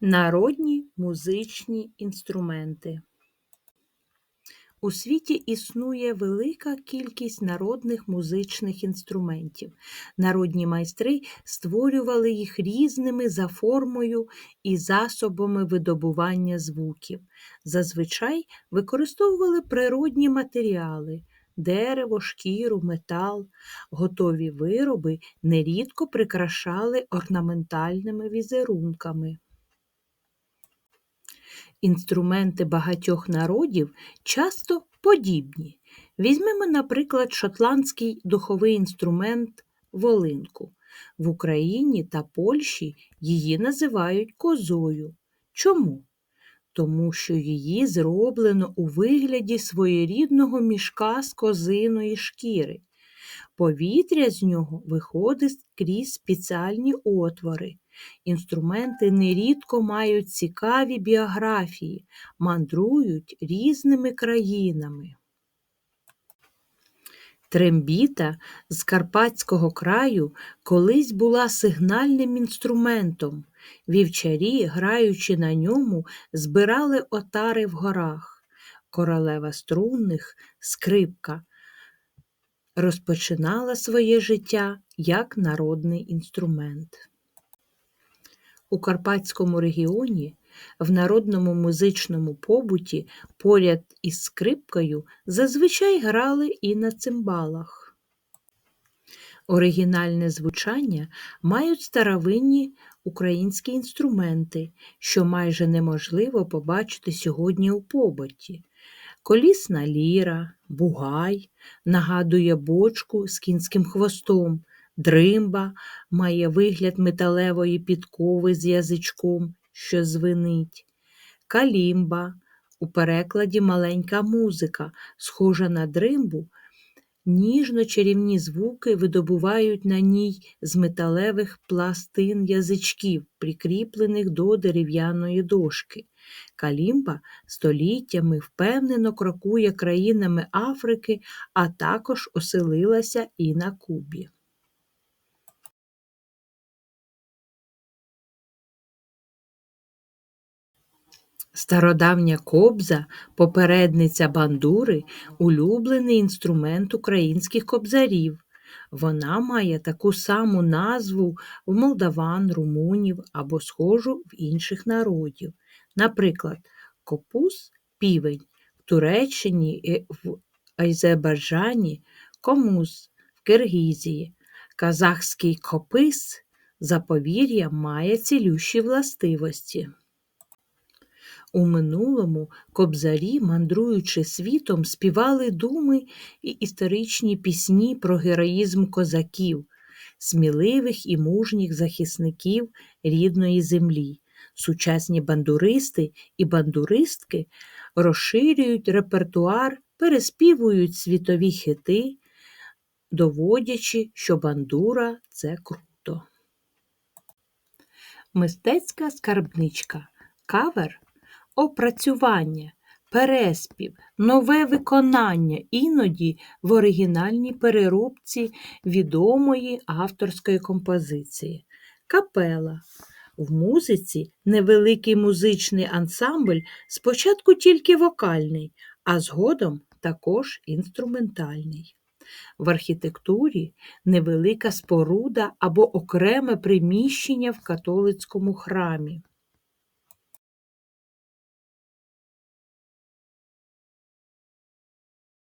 Народні музичні інструменти. У світі існує велика кількість народних музичних інструментів. Народні майстри створювали їх різними за формою і засобами видобування звуків. Зазвичай використовували природні матеріали дерево, шкіру, метал. Готові вироби нерідко прикрашали орнаментальними візерунками. Інструменти багатьох народів часто подібні. Візьмемо, наприклад, шотландський духовий інструмент волинку. В Україні та Польщі її називають козою. Чому? Тому що її зроблено у вигляді своєрідного мішка з козиної шкіри. Повітря з нього виходить крізь спеціальні отвори. Інструменти нерідко мають цікаві біографії, мандрують різними країнами. Трембіта з Карпатського краю колись була сигнальним інструментом. Вівчарі, граючи на ньому, збирали отари в горах. Королева струнних, скрипка, розпочинала своє життя як народний інструмент. У Карпатському регіоні в народному музичному побуті поряд із скрипкою зазвичай грали і на цимбалах. Оригінальне звучання мають старовинні українські інструменти, що майже неможливо побачити сьогодні у побуті. Колісна ліра, бугай нагадує бочку з кінським хвостом, Дримба має вигляд металевої підкови з язичком, що звенить. Калімба у перекладі маленька музика, схожа на дримбу, ніжно чарівні звуки видобувають на ній з металевих пластин язичків, прикріплених до дерев'яної дошки. Калімба століттями впевнено крокує країнами Африки, а також оселилася і на Кубі. Стародавня кобза, попередниця бандури, улюблений інструмент українських кобзарів. Вона має таку саму назву в молдаван, румунів або схожу в інших народів. Наприклад, копус півень в Туреччині в Азербайджані, комуз в Киргізії, казахський копис заповір'я має цілющі властивості. У минулому кобзарі, мандруючи світом, співали думи і історичні пісні про героїзм козаків, сміливих і мужніх захисників рідної землі. Сучасні бандуристи і бандуристки розширюють репертуар, переспівують світові хити, доводячи, що бандура це круто. Мистецька скарбничка. Кавер опрацювання, переспів, нове виконання, іноді в оригінальній переробці відомої авторської композиції. Капела. В музиці невеликий музичний ансамбль спочатку тільки вокальний, а згодом також інструментальний. В архітектурі невелика споруда або окреме приміщення в католицькому храмі.